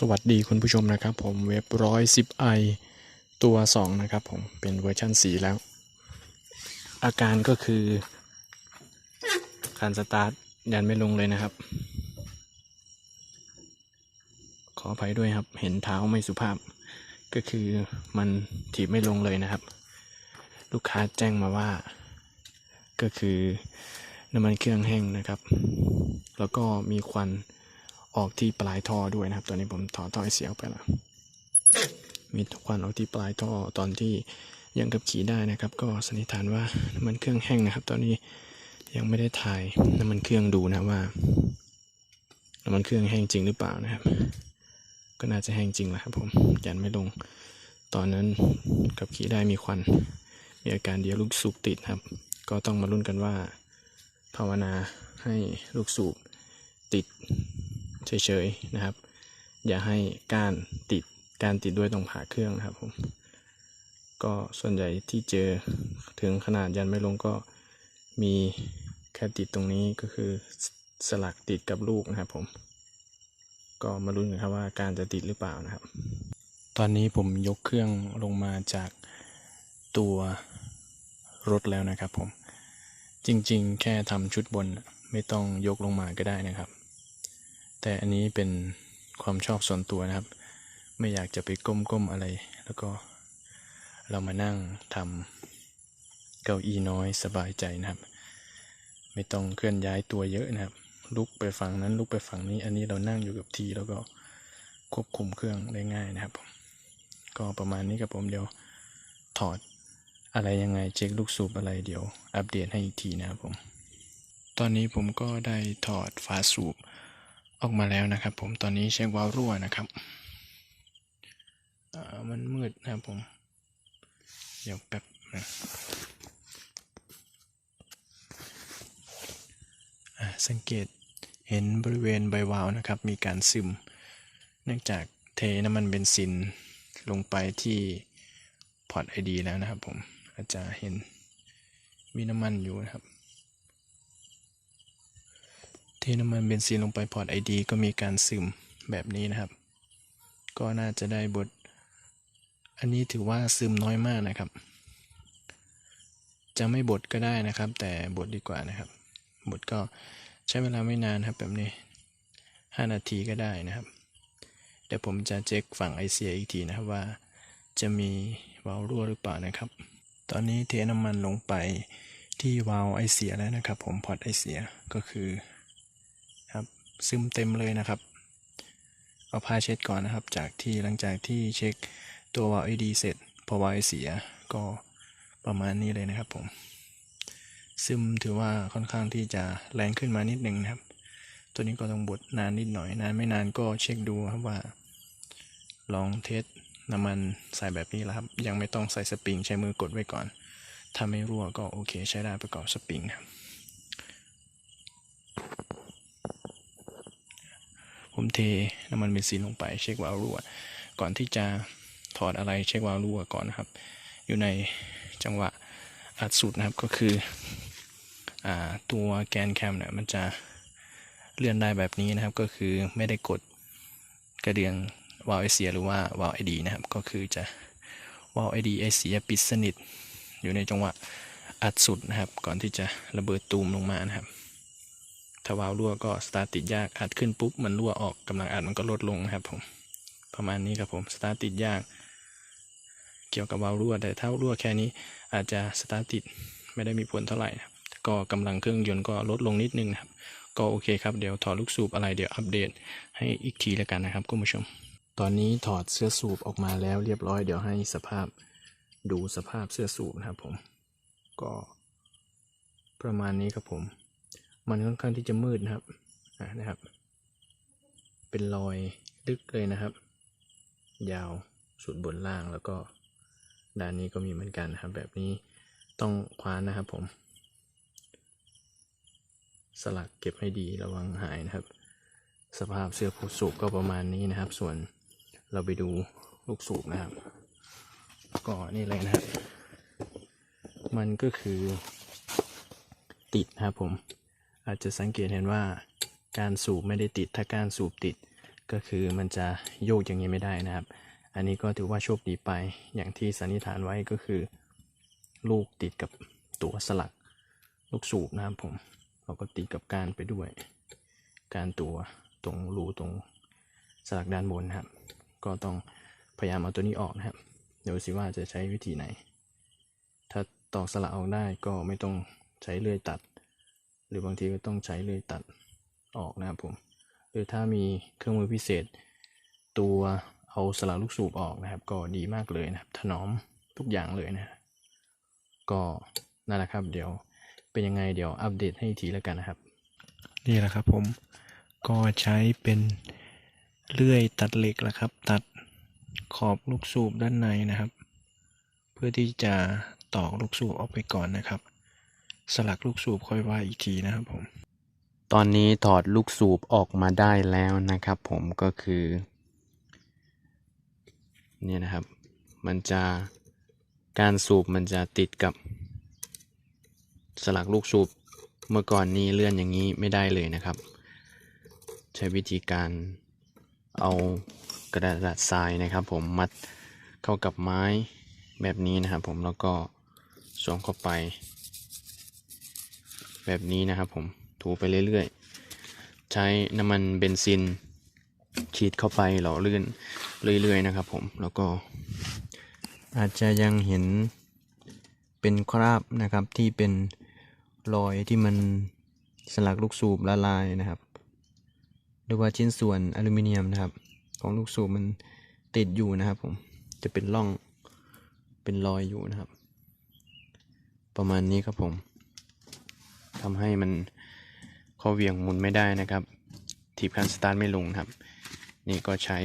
สวัสดีคุณผู้ชมนะครับผมเว็บร้อยสิบไอตัวสองนะครับผมเป็นเวอร์ชันสีแล้ว อาการก็คือการสตาร์ทยันไม่ลงเลยนะครับ ขออภัยด้วยครับ เห็นเท้าไม่สุภาพ ก็คือมันถีบไม่ลงเลยนะครับ ลูกค้าแจ้งมาว่า ก็คือน้ำมันเครื่องแห้งนะครับ แล้วก็มีควัน ออกที่ปลายท่อด้วยนะครับตอนนี้ผมถอดท่อไอเสียไปแล้ว มีควันออกที่ปลายท่อตอนที่ยังกับขี่ได้นะครับ ก็สันนิษฐานว่าน้ำมันเครื่องแห้งนะครับ ตอนนี้ยังไม่ได้ถ่ายน้ำมันเครื่องดูนะว่าน้ำมันเครื่องแห้งจริงหรือเปล่านะครับ ก็น่าจะแห้งจริงแหละครับผมยันไม่ลง ตอนนั้นกับขี่ได้มีควัน มีอาการเดียวลูกสูบติดครับ ก็ต้องมาลุ้นกันว่า ภาวนาให้ลูกสูบติด เฉยๆนะครับ อย่าให้ก้านติดการติดด้วยตรงผ่าเครื่องนะครับผมก็ส่วนใหญ่ที่เจอถึงขนาดยันไม่ลงก็มีแค่ติดตรงนี้ก็คือสลักติดกับลูกนะครับผม ก็มาลุ้นกันครับว่าการจะติดหรือเปล่านะครับ ตอนนี้ผมยกเครื่องลงมาจากตัวรถแล้วนะครับผม จริงๆ แค่ทำชุดบนไม่ต้องยกลงมาก็ได้นะครับ แต่อันนี้เป็นความชอบส่วนตัวนะครับ ไม่อยากจะไปก้มๆอะไร แล้วก็เรามานั่งทำเก้าอี้น้อยสบายใจนะครับ ไม่ต้องเคลื่อนย้ายตัวเยอะนะครับ ลุกไปฝั่งนั้นลุกไปฝั่งนี้ อันนี้เรานั่งอยู่กับทีแล้วก็ควบคุมเครื่องได้ง่ายนะครับผมก็ประมาณนี้ครับผมเดี๋ยวถอดอะไรยังไงเช็คลูกสูบอะไรเดี๋ยวอัปเดตให้อีกทีนะครับผม ตอนนี้ผมก็ได้ถอดฝาสูบ ออกมาแล้วนะครับ ผมตอนนี้เช็ควาล์วรั่วนะครับมันมืดนะครับผม เดี๋ยวแป๊บนะสังเกตเห็นบริเวณใบวาล์วนะครับ มีการซึม เนื่องจากเทน้ำมันเบนซินลงไปที่พอร์ตไอดีแล้วนะครับผมอาจจะเห็นมีน้ำมันอยู่นะครับ เทน้ำมันเบนซินลงไปพอร์ตไอดีก็มีการซึมแบบนี้นะครับ ก็น่าจะได้บท อันนี้ถือว่าซึมน้อยมากนะครับ จะไม่บดก็ได้นะครับ แต่บดดีกว่านะครับ บดก็ใช้เวลาไม่นานครับแบบนี้ 5 นาทีก็ได้นะครับ เดี๋ยวผมจะเช็คฝั่งไอเสียอีกทีนะครับว่า จะมีวาล์วรั่วหรือเปล่านะครับ ตอนนี้เทน้ำมันลงไปที่วาล์วไอเสียแล้วนะครับ ผมพอร์ตไอเสียก็คือ ซึมเต็มเลยนะครับ เอาผ้าเช็ดก่อนนะครับ จากที่หลังจากที่เช็คตัววาล์วไอดีเสร็จ พอวาล์วไอเสียก็ประมาณนี้เลยนะครับผมซึมถือว่าค่อนข้างที่จะแรงขึ้นมานิดหนึ่งนะครับ ตัวนี้ก็ต้องบดนานนิดหน่อย นานไม่นานก็เช็คดูครับว่า ลองเทสน้ำมันใส่แบบนี้แล้วครับ ยังไม่ต้องใส่สปริงใช้มือกดไว้ก่อน ถ้าไม่รั่วก็โอเคใช้ได้ประกอบสปริงครับ ผมเทน้ำมันเบนซินลงไปเช็ควาล์วรั่ว ก่อนที่จะถอดอะไรเช็ควาล์วรั่วก่อนนะครับ อยู่ในจังหวะอัดสุดนะครับก็คืออตัวแกนแคมเนี่ยมันจะเลื่อนได้แบบนี้นะครับ ก็คือไม่ได้กดกระเดื่องวาล์วไอเสียหรือว่าวาล์วไอดีนะครับ ก็คือจะวาล์วไอดีไอเสียปิดสนิท อยู่ในจังหวะอัดสุดนะครับ ก่อนที่จะระเบิดตูมลงมานะครับ ถ้าวาล์วรั่วก็สตาร์ทติดยากอัดขึ้นปุ๊บมันรั่วออกกำลังอัดมันก็ลดลงนะครับผมประมาณนี้ครับผมสตาร์ทติดยาก เกี่ยวกับวาล์วรั่วแต่ถ้ารั่วแค่นี้อาจจะสตาร์ทติดไม่ได้มีผลเท่าไหร่นะก็กำลังเครื่องยนต์ก็ลดลงนิดนึงนะครับ ก็โอเคครับเดี๋ยวถอดลูกสูบอะไรเดี๋ยวอัปเดตให้อีกทีแล้วกันนะครับคุณผู้ชม ตอนนี้ถอดเสื้อสูบออกมาแล้วเรียบร้อยเดี๋ยวให้สภาพดูสภาพเสื้อสูบนะครับผม ก็ประมาณนี้ครับผม มันค่อนข้างที่จะมืดนะครับนะครับ เป็นรอยลึกเลยนะครับ ยาวสุดบนล่างแล้วก็ด้านนี้ก็มีเหมือนกันนะครับ แบบนี้ต้องคว้านนะครับผม สลักเก็บให้ดีระวังหายนะครับ สภาพเสื้อผู้สูบก็ประมาณนี้นะครับ ส่วนเราไปดูลูกสูบนะครับ ก็นี่เลยนะครับ มันก็คือติดนะครับผม อาจจะสังเกตเห็นว่าการสูบไม่ได้ติดถ้าการสูบติดก็คือมันจะโยกอย่างนี้ไม่ได้นะครับ อันนี้ก็ถือว่าโชคดีไปอย่างที่สันนิษฐานไว้ก็คือ ลูกติดกับตัวสลัก ลูกสูบนะครับผมเราก็ติดกับการไปด้วย การตัวตรงรูตรงสลักด้านบนนะครับ ก็ต้องพยายามเอาตัวนี้ออกนะครับ เดี๋ยวสิว่าจะใช้วิธีไหน ถ้าตอกสลักออกได้ก็ไม่ต้องใช้เลื่อยตัด รือบางทีก็ต้องใช้เลื่อยตัดออกนะครับผมหรือถ้ามีเครื่องมือพิเศษ ตัวเอาสลักลูกสูบออกนะครับ ก็ดีมากเลยนะครับ ถนอมทุกอย่างเลยนะ ก็นั่นแหละครับ เดี๋ยวเป็นยังไงเดี๋ยวอัปเดตให้ทีแล้วกันนะครับ นี่แหละครับผมก็ใช้เป็นเลื่อยตัดเหล็กแหละครับ ตัดขอบลูกสูบด้านในนะครับ เพื่อที่จะตอกลูกสูบออกไปก่อนนะครับ สลักลูกสูบค่อยว่าอีกทีนะครับผม ตอนนี้ถอดลูกสูบออกมาได้แล้วนะครับ ผมก็คือเนี่ยนะครับ มันจะการสูบมันจะติดกับ สลักลูกสูบเมื่อก่อนนี้เลื่อนอย่างนี้ไม่ได้เลยนะครับ ใช้วิธีการเอากระดาษทรายนะครับ ผมมัดเข้ากับไม้แบบนี้นะครับ ผมแล้วก็สวมเข้าไป แบบนี้นะครับผมถูไปเรื่อยๆ ใช้น้ำมันเบนซินฉีดเข้าไปหล่อลื่นเรื่อยๆนะครับผมแล้วก็ อาจจะยังเห็นเป็นคราบนะครับที่เป็นรอยที่มันสลักลูกสูบละลายนะครับหรือว่าชิ้นส่วนอลูมิเนียมนะครับ ของลูกสูบมันติดอยู่นะครับผมจะเป็นร่องเป็นรอยอยู่นะครับ ประมาณนี้ครับผม ทำให้มันข้อเวียงหมุนไม่ได้นะครับ ถีบคันสตาร์ทไม่ลงครับ นี่ก็ใช้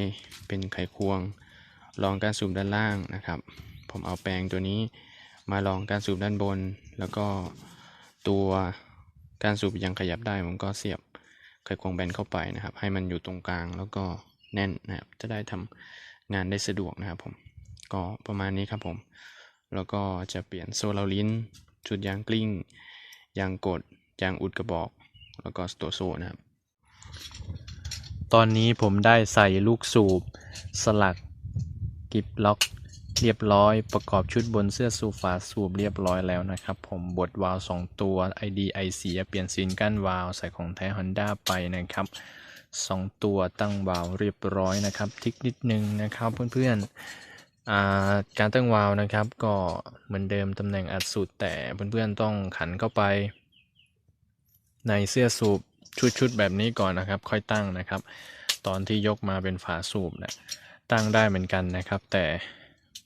เป็นไขควงรองการสูบด้านล่างนะครับ ผมเอาแปรงตัวนี้มาลองการสูบด้านบน แล้วก็ตัวการสูบยังขยับได้ผมก็เสียบไขควงแบนเข้าไปนะครับ ให้มันอยู่ตรงกลางแล้วก็แน่นนะครับ จะได้ทำงานได้สะดวกนะครับผมก็ประมาณนี้ครับผม แล้วก็จะเปลี่ยนโซลาลิ้นชุดยางกลิ้ง ยางกดยางอุดกระบอก แล้วก็ตัวโซ่นะครับ ตอนนี้ผมได้ใส่ลูกสูบ สลักกิบล็อกเรียบร้อยประกอบชุดบนเสื้อสูบฝาสูบเรียบร้อยแล้วนะครับ ผมบดวาล์วสองตัว ID I เสียเปลี่ยนซีนกั้นวาล์วใส่ของแท้ Honda ไปนะครับสองตัวตั้งวาล์วเรียบร้อยนะครับทิกนิดนึงนะครับเพื่อนๆ การตั้งวาล์วนะครับ ก็เหมือนเดิมตำแหน่งอัดสุดแต่เพื่อนๆต้องขันเข้าไป ในเสื้อสูบชุดๆแบบนี้ก่อนนะครับ ค่อยตั้งนะครับ ตอนที่ยกมาเป็นฝาสูบนะตั้งได้เหมือนกันนะครับ แต่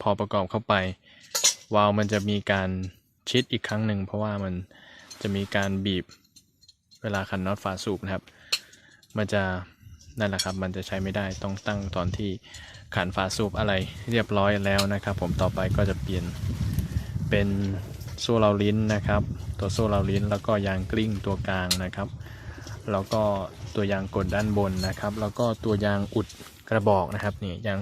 พอประกอบเข้าไปวาล์วมันจะมีการชิดอีกครั้งหนึ่งเพราะว่ามันจะมีการบีบเวลาขันน็อตฝาสูบนะครับ มันจะ นั่นแหละครับมันจะใช้ไม่ได้ต้องตั้งตอนที่ขันฝาสูบอะไรเรียบร้อยแล้วนะครับ ผมต่อไปก็จะเปลี่ยนเป็นโซ่เราลิ้นนะครับ ตัวโซ่เราลิ้นแล้วก็ยางกลิ้งตัวกลางนะครับ แล้วก็ตัวยางกดด้านบนนะครับ แล้วก็ตัวยางอุดกระบอกนะครับนี่ยาง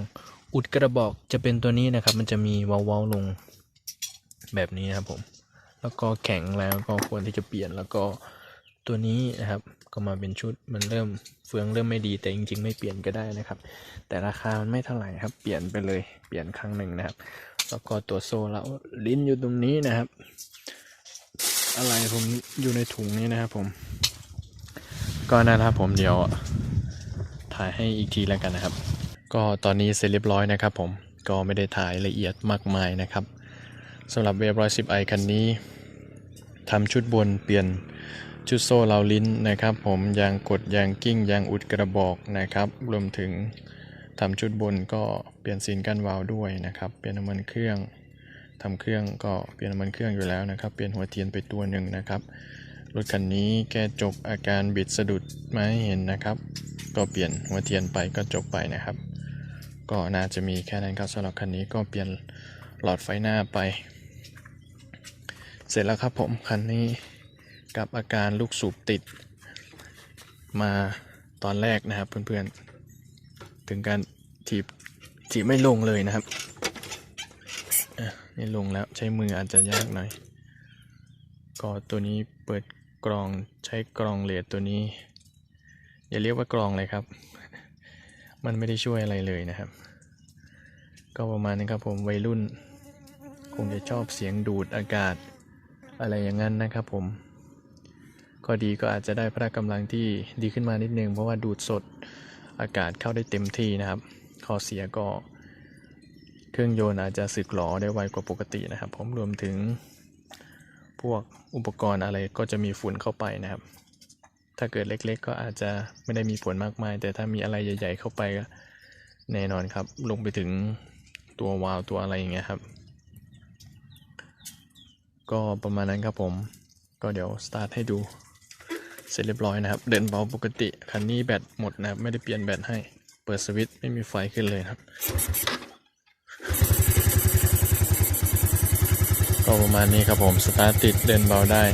อุดกระบอกจะเป็นตัวนี้นะครับ มันจะมีเว้าๆลงแบบนี้นะครับผม แล้วก็แข็งแล้วก็ควรที่จะเปลี่ยนแล้วก็ตัวนี้นะครับ ก็มาเป็นชุดมันเริ่มเฟืองเริ่มไม่ดีแต่จริง ๆ ไม่เปลี่ยนก็ได้นะครับ แต่ราคามันไม่เท่าไหร่ครับ เปลี่ยนไปเลยเปลี่ยนครั้งหนึ่งนะครับ แล้วก็ตัวโซ่เราลิ้นอยู่ตรงนี้นะครับ อะไรผมอยู่ในถุงนี้นะครับผม ก็นะครับผมเดี๋ยวถ่ายให้อีกทีแล้วกันนะครับ ก็ตอนนี้เสร็จเรียบร้อยนะครับผมก็ไม่ได้ถ่ายละเอียดมากมายนะครับสำหรับเวฟร้อยสิบไอคันนี้ทำชุดบนเปลี่ยน ชุดโซ่เหลาลิ้นนะครับผมยางกดยางกิ้งยางอุดกระบอกนะครับ รวมถึงทำชุดบนก็เปลี่ยนซีนกั้นวาล์วด้วยนะครับ เปลี่ยนน้ำมันเครื่องทำเครื่องก็เปลี่ยนน้ำมันเครื่องอยู่แล้วนะครับ เปลี่ยนหัวเทียนไปตัวหนึ่งนะครับ รถคันนี้แก้จบอาการบิดสะดุดมาให้เห็นนะครับ ก็เปลี่ยนหัวเทียนไปก็จบไปนะครับ ก็น่าจะมีแค่นั้นครับสำหรับคันนี้ก็เปลี่ยนหลอดไฟหน้าไป เสร็จแล้วครับผมคันนี้ กับอาการลูกสูบติดมาตอนแรกนะครับเพื่อนๆ ถึงการถีบถีบไม่ลงเลยนะครับอะไม่ลงแล้วใช้มืออาจจะยากหน่อย ก็ตัวนี้เปิดกรองใช้กรองเลดตัวนี้ อย่าเรียกว่ากรองเลยครับ มันไม่ได้ช่วยอะไรเลยนะครับ ก็ประมาณนี้ครับผมวัยรุ่น คงจะชอบเสียงดูดอากาศ อะไรอย่างนั้นนะครับผม ข้อดีก็อาจจะได้พละกำลังที่ดีขึ้นมานิดนึง เพราะว่าดูดสดอากาศเข้าได้เต็มที่นะครับ ข้อเสียก็เครื่องยนต์อาจจะสึกหรอได้ไวกว่าปกตินะครับ ผมรวมถึงพวกอุปกรณ์อะไรก็จะมีฝุ่นเข้าไปนะครับ ถ้าเกิดเล็กๆ ก็อาจจะไม่ได้มีผลมากมาย แต่ถ้ามีอะไรใหญ่ ๆ เข้าไปก็แน่นอนครับ ลงไปถึงตัววาล์วตัวอะไรอย่างเงี้ยครับ ก็ประมาณนั้นครับผม ก็เดี๋ยวสตาร์ทให้ดู เสร็จเรียบร้อยนะครับ เดินเบาปกติ คันนี้แบตหมดนะครับ ไม่ได้เปลี่ยนแบตให้ เปิดสวิตช์ไม่มีไฟขึ้นเลยครับ ก็ประมาณนี้ครับผม สตาร์ทติดเดินเบาได้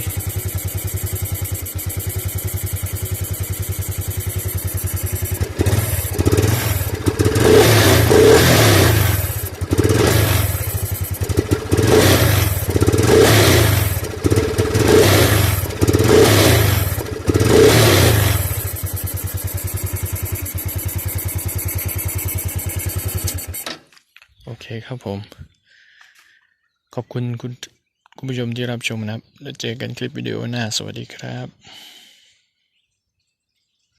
ครับผม ขอบคุณคุณคุณผู้ชมที่รับชมนะครับ แล้วเจอกันคลิปวิดีโอหน้า สวัสดีครับ